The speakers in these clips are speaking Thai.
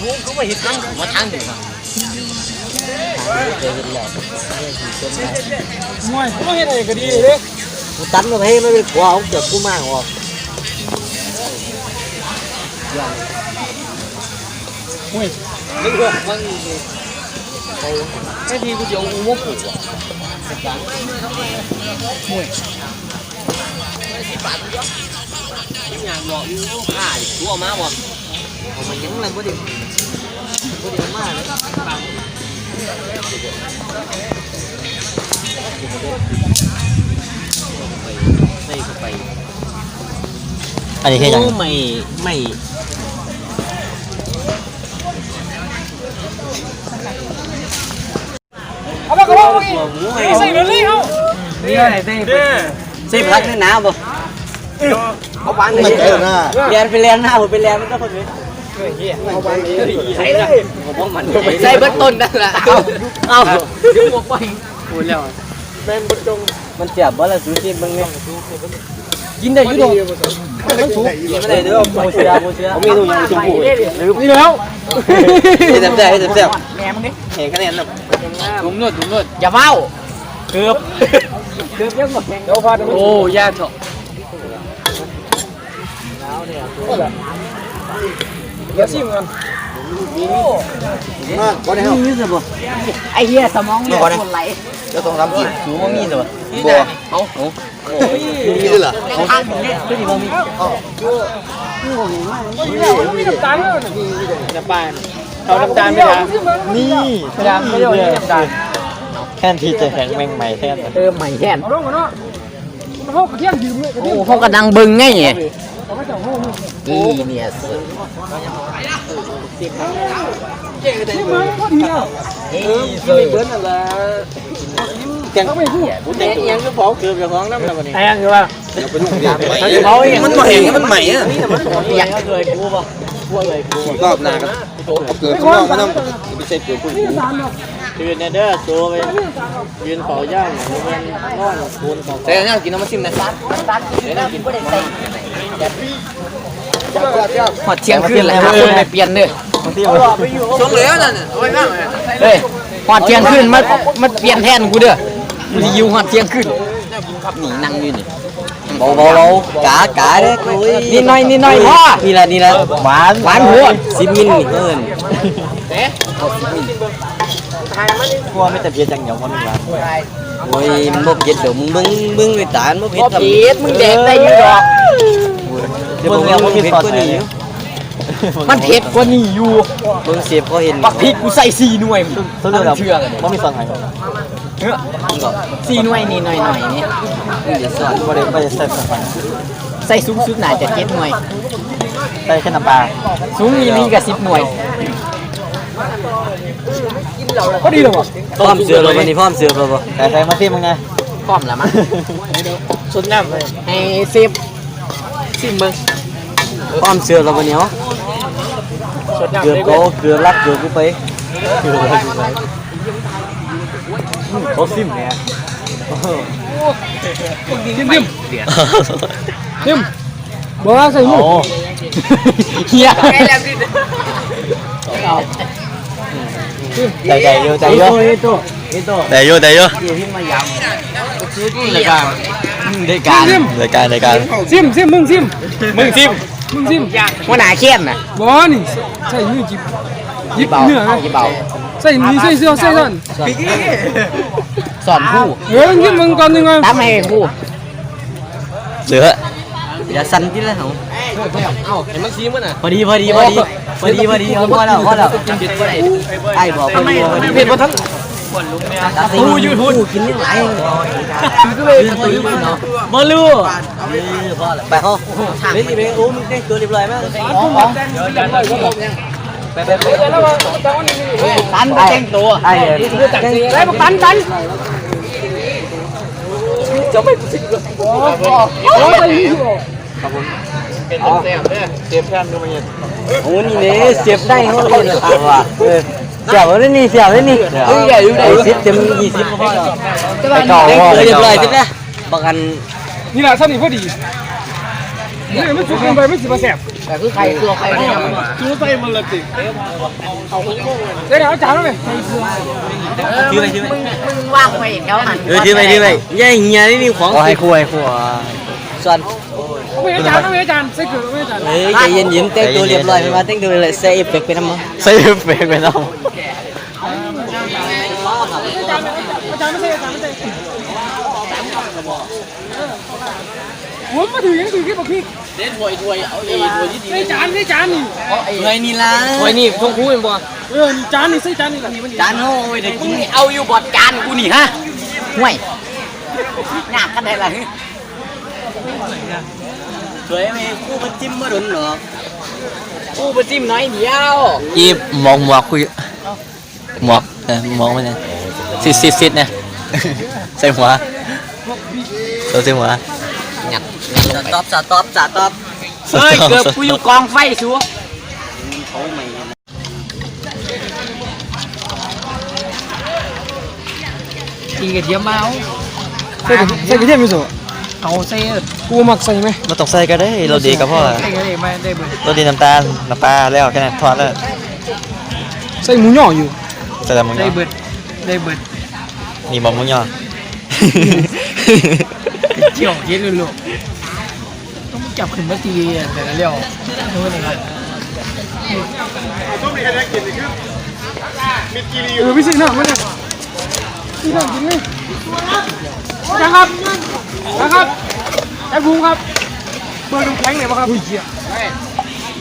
ทูบก็ไม่เห็นน้ำมาทางเดียวมวยก็เห็นอะไรก็ดีเลยกูตันมาให้ไม่เป็นกลัว เขามากออกมวยนึกว่ามันแค่ทีกูจะเอาอูมาปลูกอะมวยงานบอกอยู่ข้าอยู่ตัวมาบ่เอามันยังอะไรก็ดิก็ดิมาเลยใส่เข้าไปอันนี้แค่ยังไม่ ไม่เอาไปก็เอาไปหัวหมูใส่เลยเลยเอานี่อะไรได้ใส่พักในน้ำบ่เอาวางเลยนเจอหน้าเรียนไปเรียนหน้าผมไปเรียนมันก็คนนี้ ใส่เลยผมว่ามันใส่เบื้องต้นนั่นแหละเอาเอาดึงออกไปพูดแล้วแมนบนจงมันเจ็บบ่ละซูชิมึงเนี่ยกินได้ยู่ดอกมันสุกกินไม่ได้เด้อโมเชียโมเชียผมมีตัวยังชมพูนี่แล้วให้แซ่บให้แซ่บแม่มึงนี่เห็นคะแนนนะถุงนวดถุงนวดอย่าเฝ้าเกือบเกือบยังหมดเดี๋ยวพาดโอ้ยากเถอะแล้วเนี่ย ดี๋ยวชิมกันมาบ่ได้เฮานี่สิบ่ไอ้เหี้ยสมองเนี่ยคนไหลจะต้องทำกินสูงว่ามีสิบ่บ่เอาเอามีด้วยเหรอทางเนี่ยคือที่บ่มีมีน้ำตาลแล้วนี่น้ำปลาเขาน้ำตาลไม่ได้นี่ไม่ได้ไม่ได้น้ำตาลแค่นที่จะแข็งแมงใหม่แค่นเติมใหม่แค่นเอาลงกันเนาะมันเขาเที่ยงยืมเลยโอ้เขากำลังบึงไง เนี่ยเขาไม่จับหูอีเนียสิชิมมาพอดีแล้วเฮ้ยไม่เบิ้ลอะไรแกงเขาไม่พูดแดงยังก็พอเกือบจะฟ้องน้ำแล้ววันนี้แทงอยู่ว่าเขาเองมันบ่เห็นมันใหม่อะอยากเลยกูป่ะกูเลยกูรอบหน้ากันเกิดข้างนอกมันต้องไปใส่เกือพุ่นนี่สามเนาะยืนเด้อตัวไปยืนเฝ้าย่างมันนอนคูนของใส่ย่างกินน้ำมันซิมนะเดี๋ยวนั่งกินไม่ได้ใส่ หอดเชียงขึ้นแล้วคนไปเปลี่ยนเด้อช่วงเหลือนั่นเอาไว้บ้างเฮ้ยหอดเที่ยงขึ้นมามาเปลี่ยนแทนกูเด้อกูจะยิวหอดเที่ยงขึ้นหนีนั่งอยู่นี่เบาๆเรากากาเด้กูนี่น้อยนี่น้อยพ่อนี่ละนี่ละหวานหวานหัวสิมินนี่เอิ้นกลัวไม่แต่เพียจังเหี่ยวมันหวานโอ้ย มันบ่เผ็ดเดี๋ยวมึงมึงมึงไปตานบ่เผ็ดบ่เผ็ดมึงแดกได้อยู่ดอกเดี๋ยวผมเนี่ยผมมีซอสไหนมันเผ็ดกว่านี่อยู่เบิ่งเสียบเขาเห็นบักพริกกูใส่4หน่วยต้นเดือดเชื่อกันบ่มีซอสไหน4หน่วยนี่หน่อยๆนี่เดี๋ยวสอนบ่ได้บ่ได้ใส่ซอสไหนใส่สูงสุดน่าจะ7หน่วยใส่แค่น้ำปลาสูงอีหลีก็10หน่วย พอดีเลยว่ะพร้อมเสือแล้ววันนี้พร้อมเสือแล้วบ่แต่ใส่มาซิมึงไงพร้อมแล้วมั้งสุดน้ำเลยให้เซฟซิมเบิ่งพร้อมเสือแล้ววันนี้เหรอเกลือโกเกลือรักเกลือกูไปเกลือรักกูไปเขาซิมเนี่ยชิมชิมชิมบอกว่าใส่หมูโอ้เฮีย ใจใจเยอะใจเยอะตัวตัวใจเยอะใจเยอะเดี๋ยวที่มายำซื้อที่รายการรายการรายการรายการชิมชิมมึงชิมมึงซิมมึงชิมว่าหนาเข้มน่ะบ่นี่ใส่มือจิบยิบเบาเนื้อนะเบาใส่นี่ใส่เสื้อใส่นั่นสอนผู้เฮ้ยยิบมึงก่อนยังไงตามให้ผู้เหลืออย่าสั่นที่ละเหรอ เอ้าเห็นมันซีมันอะพอดีพอดีพอดีพอดีพอดีพอแล้วพอแล้วไอ้บอกพอดีพอดีเผ็ดมาทั้งผู้ยูทูบกินนี่หลายก็เลยตัวยูทูบเนาะบอลูไปห้องเฮ้ยเบ้โอ้มึงแต่งตัวเรียบร้อยมากตันไปแต่งตัวไอ้ไอ้ตันตันจะไม่กูสิโอ้โห ใส่นี่อยู่โอ้นี่เนี่ยเสียบได้เขาเลยนะว่ะเออเสียบเลยนี่เสียบเลยนี่เฮ้ยใหญ่อยู่ไหนสิบเต็มยี่สิบก็พอแล้วไปเก่าแต่งตัวเรียบร้อยใช่ไหมบางอันนี่แหละท่านี่พอดีนี่มันสุกลงไปไม่สิมาแสบแต่คือใครตัวใครเนี่ยจูใส่มันละติเดี๋ยวเอาจานแล้วไหมถือไปถือไปมึงมึงว่างไปแถวนั้นเออถือไปถือไปย่าเฮียนี่นี่ของอ๋อให้คู่ให้คู่อะส่วน ไม่เอาจานไม่เอาจานใส่เกลือไม่เอาจานเฮ้ยใจเย็นยิ้มแต่งตัวเรียบร้อยไปมาแต่งตัวเลยใส่เอฟเฟกต์ไปน้ำมันใส่เอฟเฟกต์ไปแล้วอาจารย์ไม่ใช่อาจารย์ไม่ใช่ผมมาถือยังถือที่บอกพี่เล่นถวยถวยเอาไอ้ถวยที่ดีใส่จานใส่จานนี่เฮ้ยนี่ล่ะถวยนี่ทงคู่เป็นบ่เออจานนี่ใส่จานนี่ละจานโอ้ยเด็กมึงเอาอยู่บอดจานกูนี่ฮะห่วยหนักกันได้ละ สวยไหมคู่มันจิ้มมาดุนหรอกูไปจิ้มน้อยเดียวอีมองหมวกคุยหมวกเออมองไปเนี่ยซิดซิดซิดเนี่ยใส่หัวเราใส่หัวสต๊อปสต๊อปสต๊อปเฮ้ยเกือบกูอยู่กองไฟชัวเขาไม่กินกระเทียมมาเอาใส่ใส่กระเทียมมิโซะ เอาใส่กูมักใส่ไหมมาตกใส่ก็ได้เราดีกับพ่อใส่กันเลยไม่ได้เบื่อเราดีน้ำตาลน้ำปลาแล้วแค่นั้นทอดแล้วใส่หมูย่ออยู่ใส่แต่หมึงได้เนาะเบื่อได้เบื่อมีบอมมึงย่อเจียวเย็นลุต้องจับขึ้นมาตีแต่ละเลี้ยวนู้นนี่ครับเออพี่สิหน้ามันเนี่ยพี่นั่งกินเลย นะครับ นะครับไอ้ภูมิครับ เบอร์น้ำแข็งไหนบ้างครับอุ้ยเจี๊ย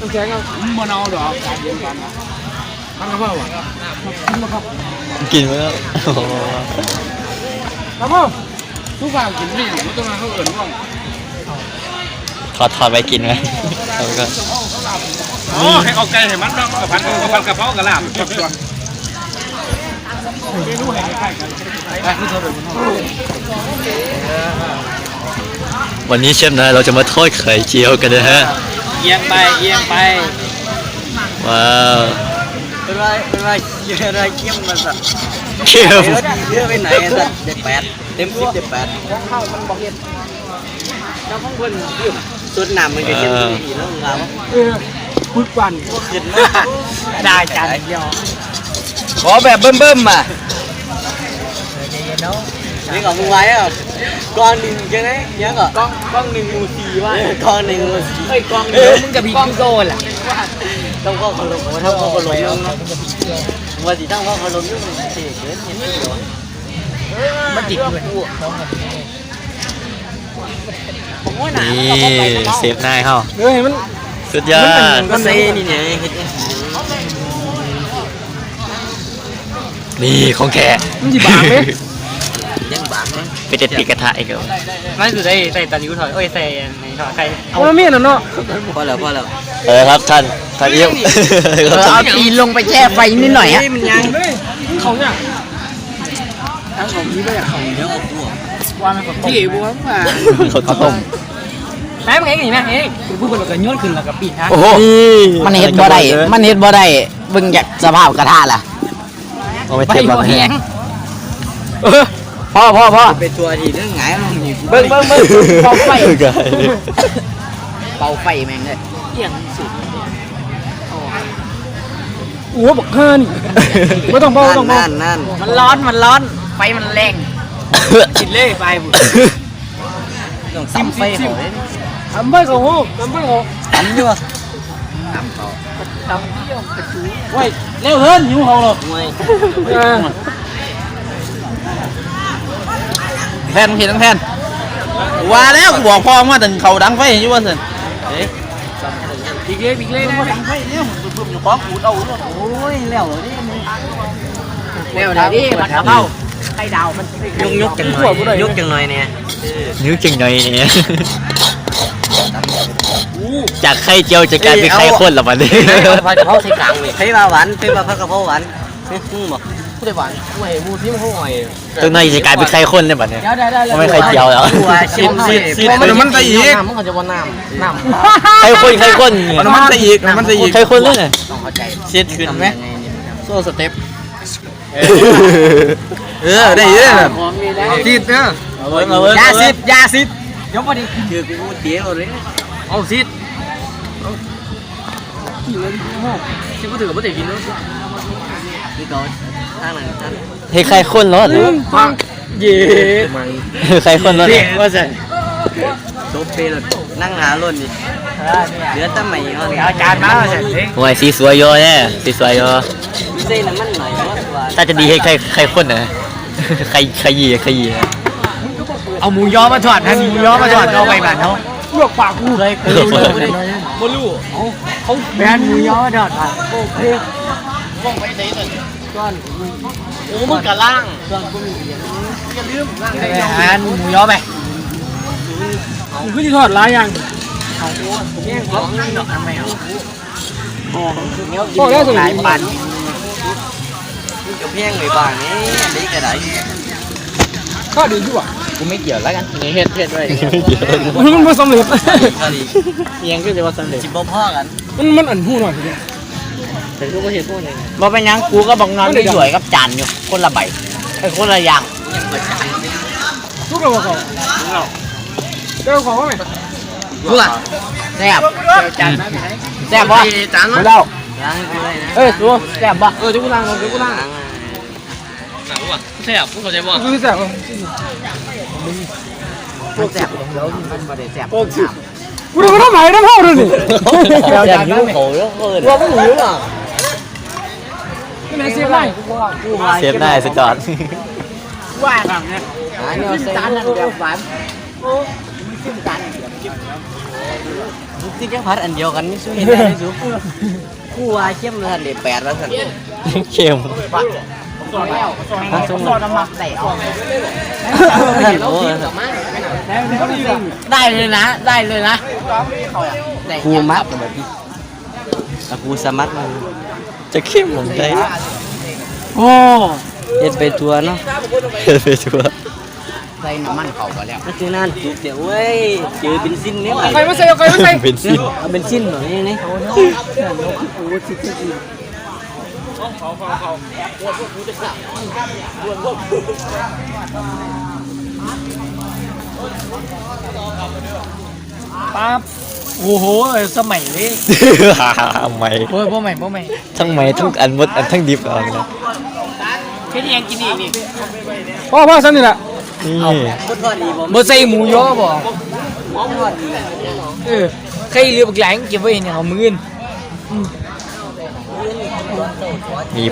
น้ำแข็งครับมันเอาดอกการเดียวกันทำกระเพราอะกินมาครับกินไปแล้วโอ้โหครับพ่อทุกฝ่ายกินนี่มันต้องมาเขาเอื่นว่าถอดถอดไว้กินไหมเอาไปก่อนอ๋อให้เอาไก่ให้มันน้องกับพันกับพันกระเพรากับลาบตั วเมนูให้ใกล้กันวันนี้เชฟนายเราจะมาทอดไข่เจียวกันนะฮะ เอียงไปเอียงไปว้าวเป็นไรเป็นไรเยอะอะไรเข้มมาสัตว์เค็มเยอะไปไหนสัตว์เด็กแปดเต็มสิบเด็กแปดข้าวมันบอกเห็นเจ้าของคนยืมสุดหนำมันก็เข้มดีแล้วงามเออปึกปั่นขึ้นมากได้จานเดียว ขอแบบเบิ่มๆอะนี่ของมึงไว้อะกองหนึ่งใช่ไหมยังอะกองกองหนึ่งมูสีว่ากองหนึ่งมูสีเฮ้กองเดียวมึงกับพี่กองโซนล่ะต้องพ่อเขาลงโอ้ถ้าพ่อเขาลงยุ่งว่าสิตั้งพ่อเขาลงยุ่งเสียเกินเห็นไหมเดี๋ยมันจิกเลยนี่เซฟนายเขาเออเห็นมันสุดยอดก็เซ่นี่เนี่ยเห็นไนี่ของแท้มันจีบางไหมยังบางเลยไปเด็ดปีกกระทะอีกแล้วมันสุดได้ใส่ตาลิ้วถอยเอ้ยใส่ในถอยใครเอาละเมียน่ะเนาะพอแล้วพอแล้วเออครับท่านท่านเอี้ยวเอาตีนลงไปแช่ไฟนิดหน่อยฮะมันยังเลยเขาเนี่ยทั้งของนี้ไม่อยากของเดี๋ยวเอาตัวพี่บัวมาเขาต้มแม่มึงเองนี่แม่เองคือพูดแล้วก็ย้อนขึ้นแล้วก็ปีนฮะโอ้โหมันเฮ็ดบ่ได้มันเฮ็ดบ่ได้เบิ่งจากสภาพกระทะล่ะ เอาไปไปเทียบบ่กันแหงพ่อพ่อพ่อเป็นตัวที่เรื่องหงายลงนี่เบิ่งเบิ่งเบิ่งเป่าไฟไก่เป่าไฟแม่งเลยเอี่ยงสุดโอ้โหบอกห้านี่ไม่ต้องเบาไม่ต้องเบานั่นนั่นมันร้อนมันร้อนไฟมันแรงกินเลยไปบุต้องซ้ำไฟเขาเลยทำไปเขาโหทำไปเขาซ้ำอยู่ ตำเที่ยวกระจูเว้ยเร็วเฮินหิวเขาหรอไม่เออแพนมึงเห็นทั้งแพนว่าแล้วกูบอกพ่อมาถึงเขาดังไฟอยู่ว่าสิปีกเลยปีกเลยนะไฟเนี่ยเพิ่มอยู่ป๊อกหูเอาโอ้ยแล้วนี่เร็วนะดิมันกระเพราไข่ดาวมันยกยกจังหน่อยยกจังหน่อยเนี่ยนิ้วจึงหน่อยเนี่ย จากไข่เจียวจะกลายเป็นไข่ข้นแล้วมันนี่ผัดกะเพราใส่กลางเลยไฟมาหวานไฟมาผักกะเพราหวานฮึ่มบอกผู้ใดหวานผู้ใดมูที่มันเขาอ่อยตรงในจะกลายเป็นไข่ข้นเลยแบบนี้เดี๋ยวได้ได้ไม่ไข่เจียวแล้วตัวชิมชิมชิมมันจะอีกน้ำมันก็จะว่าน้ำน้ำไข่ข้นไข่ข้นมันจะอีกมันจะอีกไข่ข้นเลยไงต้องเข้าใจเช็ดขึ้นไหมโซ่สเต็ปเออได้เยอะแบบหอมมีได้ติดเนอะเอาเว้ยเอาเว้ยยาสิบยาสิบยกมาดิคือกูเตี๋ยวเลย เอาซิดซิก็ถือว่าเด็กกินแล้วนี่ก่อนทางหนทางเฮ้ยใครคนรถฟังเย่ใครคนรถว่าจะโซเปรถนั่งหาล้นดิเหลือแต่ใหม่เขาอาจารย์มาเสร็จโอ้ยสีสวยโยเนี่ยสีสวยโยเส้นน้ำมันหน่อยถ้าจะดีให้ใครใครคนนะใครใครยีใครยีเอาหมูย้อมาถอดนะหมูย้อมาถอดเอาไปบ้านเขา ลวกปากกูเลยบ่รู้เขาแบนหมูยอมาถอดอะโอเคว่องไปไหนเลยก้อนโอ้มึงกะล่างก้อนกูมีอย่าลืมล่างได้แบนหมูยอไปมึงคือที่ทอดหลายอย่างแย่งของนั่นดอกทำไมอะบอกแล้วสิหลายปันกับเพียงเลยบ้างนี่อันนี้ก็ได้ข้อดีอยู่อะ กูไม่เกี่ยวแล้วกันเฮ็ดเฮ็ดไว้มันมันสำเร็จเอียงก็จะว่าสำเร็จจิบบ่พ่อกันมันมันอันหูหน่อยทีเดียวแต่กูก็เฮ็ดพวกนี้บ่เป็นยังกูก็บังนอนไม่สวยกับจานอยู่คนละใบไอ้คนละอย่างทุกเราเขาเจ้าของว่าไงกูล่ะแซ่บจานแซ่บบ่จานมาแล้วล้าเลยนะเอ้ยตัวแซ่บบ่เออเดี๋ยวกูล้างเดี๋ยวกูล้างล้างแซ่บกูเข้าใจบ่ดูที่บ มันแซ่บแล้วมันบ่ได้แซ่บกูดูมันทำไมน้ำเท่าเลยนี่แซ่บจานนิ้วโหแล้วเกินว่ามึงหิวอะนี่ไหนเสียบได้เซฟได้สุดยอดว่าครับเนี่ยอันนี้จานนั้นแบบหวานที่แค่พัดอันเดียวกันนี่สู้เห็นได้สู้คู่วายเข้มเลยทันเด็ดแปดแล้วสันเข้ม แล้วซอสน้ำมันใส่เอาได้เลยนะ ได้เลยนะกูมัดแบบนี้กูสมัครมาจะเข้มเหมือนใจโอ้เฮ็ดไปทัวเนาะไปชัวร์ใส่น้ำมันเขาไปแล้วไม่เจอนั่นเดี๋ยวเว้ยเจอเป็นสิ้นเนี่ยใครมาใส่ใครมาใส่เป็นสิ้นเอาเป็นสิ้นหน่อยนี่นี่ ปั๊บโอ้โหสมัยนี้ทำไมโอ้ยพ่อใหม่พ่อใหม่ทั้งไหมทั้งอันมดอันทั้งดิบเอาเลยแค่นี้ยังกินอีกนี่พ่อพ่อซ้ำนี่แหละนี่ก็ทอดดีบ่บ่ใส่หมูยอบ่เออใครเรือบักหลายเก็บไว้เนี่ยเอามือนมี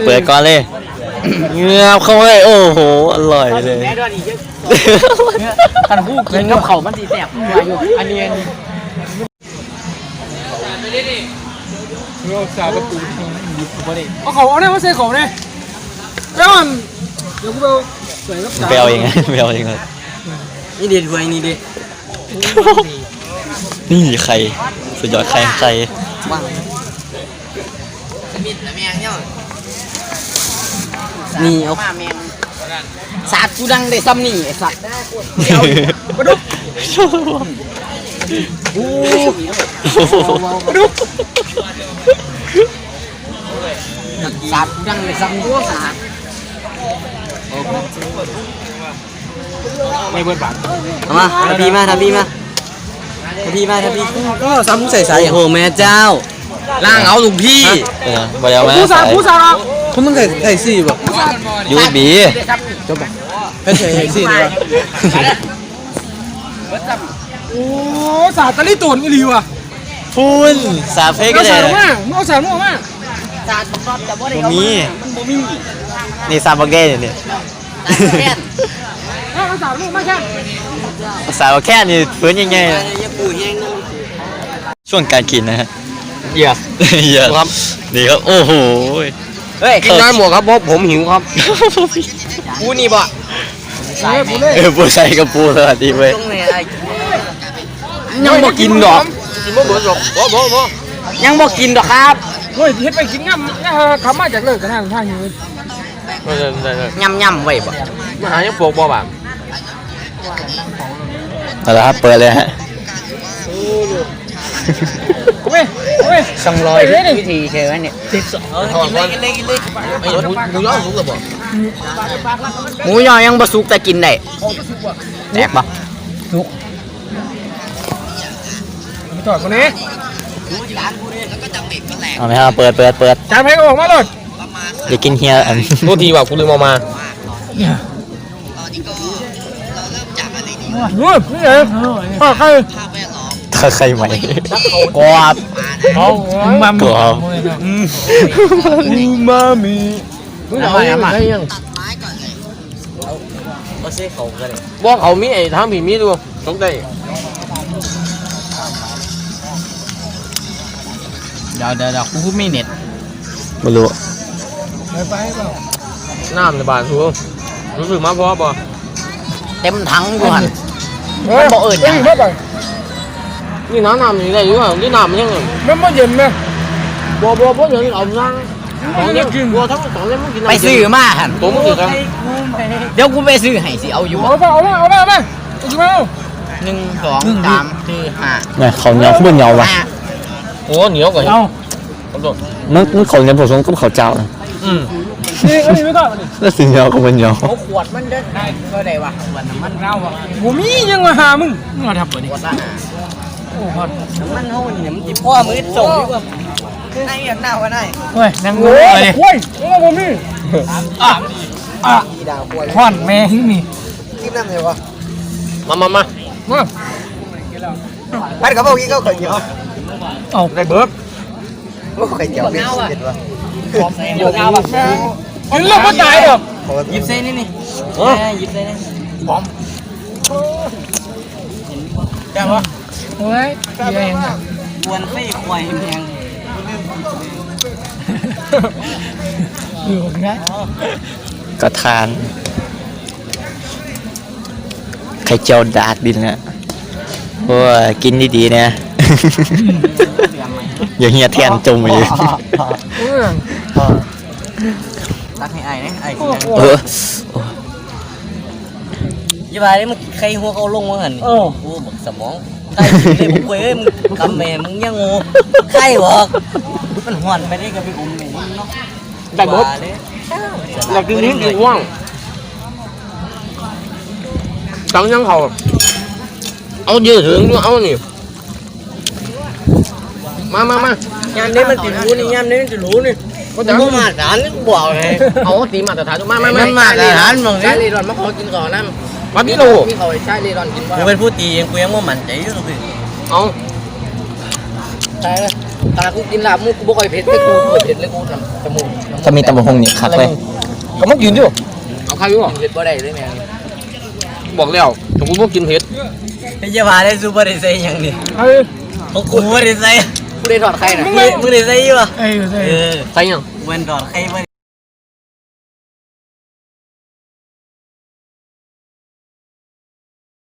เปิดก่อนเลยเงือบเข้าไปโอ้โห อร่อยเลยคันคู่กินกับเขามันสิแซ่บกว่าอยู่อันนี้อันนี้เอาสาวประตูเอาเขาเอาเนี่ยมาใส่เขาเนี่ยแล้วมันเดี๋ยวกูไปใส่กับไปเอาเองไงไปเอาเองเลยนี่เด็ดหวยนี่ดินี่ใครสุดยอดใครใครว่างนี่เอา มาแมงสาดกูดังได้ซ้ำนี่ไอ้สัตว์มาดูสาดกูดังได้ซ้ำนี่สาดไม่เบิดบาทเอามาทำพี่มาทำพี่มาทำพี่มาทำพี่ก็ซ้ำใส่ใส่โอ้โหแม่เจ้าล่างเอาลูกพี่เออบ่ได้เอามาผู้สาวใส่ผู้สาวคุณมึงใส่ใส่สี่บ่ ยูบีให้ใส่ใส่สี่ดีกว่าโอ้สาวตะลี่ตุ่นอีหลีว่ะพูนสาเฟ่ก็เอาได้สาวมามึงเอาสาวมามาสาดผมก็จะบ่ได้บ่มีนี่ซาบักเก้เนี่ยเอาสาวมามาแค่สาวแค่นี่ฟื้นยังไงอย่าปูแห้งนะช่วงการกินนะฮะเหี้ยเยอะครับนี่ครับโอ้โห เฮ้ยกินน้อยหมวกครับผมผมหิวครับกูนี่บ่เฮ้ยกูเลยเออปูใส่กับปูสวัสดีเว้ยตรงไหนไอ้ยังบ่กินดอกกินบ่เบิดดอกบ่บ่บ่ยังบ่กินดอกครับเฮ้ยเฮ็ดไปกินง่ำเนี่ยคำมาจากเลิกกันทางทางนี้ย่ำย่ำไว้บ่มาหายังปลูกบ่บ้างเอาละครับเปิดเลยฮะกูไม่กูไม่ สองร้อยวิธีเชิญเนี่ยเออกินเลยกินเลยกินเลยหมูยอสุกหรือบ่หมูยอยังบ่สุกแต่กินได้แตกบ่ถอดคนนี้เอาไหมครับเปิดเปิดเปิดจานเพลงออกมาเลยเดี๋ยวกินเฮียอันโทษทีว่ากูลืมเอามานู่นนี่เองป้าใครถ้า ใครใหม่กรอบเอามากรอบอูมามิมึงเอาอย่างไรยังก็เสียเขาก็เลยบอกเขามีไอ้ทางผีมีดูตรงได้เดี๋ยวเดี๋ยวเดี๋ยวกูพูดไม่เน็ตไม่รู้ไปไปเปล่าน้ำในบ้านกูรู้สึกมาพอป่ะเต็มถังกูหันมันบอกเอิญยังไม่ไป นี่น้ำน้ำนี่ได้อยู่อะนี่น้ำมันยังไงมันไม่เย็นไหมบัวบัวบัวอย่างนี้เอาน้ำสองเล่มบัวทั้งสองเล่มมึงกินไปซื้อมาหันตัวมึงถือกันเดี๋ยวกูไปซื้อให้สิเอาอยู่เอาไปเอาไปเอาไปเอาไปเอาไปเอาหนึ่งสองสามสี่ห้าเนี่ยเขาวเหนียวขึ้นเหนียวว่ะโอ้เหนียวกว่าเอามันมันเขาวเหนียวผสมกับข้าวเจ้านะอืมนี่อันนี้ไม่ต้องแล้วสีเหนียวก็เป็นเหนียวเขาขวดมันได้ได้ก็ได้วะขวดน้ำมันเน่าอะกูมียังมาหามึงมึงมาทำอะไรขวดละ โอ้ฮอตมันเฮาเนี่ยมันจิพ่อมือส่งดีกว่าไอ้อย่างหน้าว่าไอ้เฮ้ยนั่งโอ้ยโอ้ยโอ้ยผมมีอะอะฮอนแม่หิ้งนี่กินน้ำเลยวะมามามามาพัดกับพวกนี้ก็เคยเกี่ยวเอาได้เบิร์กพวกเคยเกี่ยวเป็นเด็ดวะเดี๋ยวเอาแบบกินแล้วก็ตายหรอกหยิบเส้นนี่นี่หยิบเส้นนี่แกวะ โอ้ยเยังอะวนไฟควายแมงอยู่นะก็ทาน ไข่เจียวดาดดินนะโอ้ยกินดีๆนะ อย่าเฮียแทนจมอีกตักให้ไอ้นะไอ้เออยี่บาเนี่ยมึงใครหัวเขาลงมาหันโอ้กูบอกสมอง ใต้เลยบุกเอ้ยมึงกำแม่มึงยังงูใครบอกมันหวนไปได้กับพี่อุ้มนี่เนาะได้บิร์ดอยากกินนี้กินว่างตังยังเขาเอาเยอะถึงเอานี่มามามายามนี้มันติดรู้นี่ยามนี้มันติดรู้นี่ก็แต่จะก็มาฐานนี่กูบอกไงเอาตีมาตรฐานมามามันมาตรฐานมึงใช่นี่ลีรอนมาขอกินก่อนนะ วันนี้โลมีเขาใช่ลีรอนกินว่ากูเป็นผู้ตีเองกูยังว่ามั่นใจอยู่เลยเอาใช่เลยตากูกินลาบมุกกูบ่ค่อยเผ็ดไม่กูเผ็ดเลยกูทำจมูกถ้ามีตำบักหงนี่คักเลยก็มักยืนอยู่เอาใครอยู่เผ็ดบ่ได้เลยแม่บอกแล้วแต่กูบ่กินเผ็ดไอ้ยี่บาได้ซูเปอร์ได้ใส่ยังนี่เฮ้ยของกูไม่ได้ใส่กูได้ทอดไข่นะมึงมึงได้ใส่อยู่ป่ะเอ้ยเอ้ยเออใส่ยังเว้นดอดใครไม่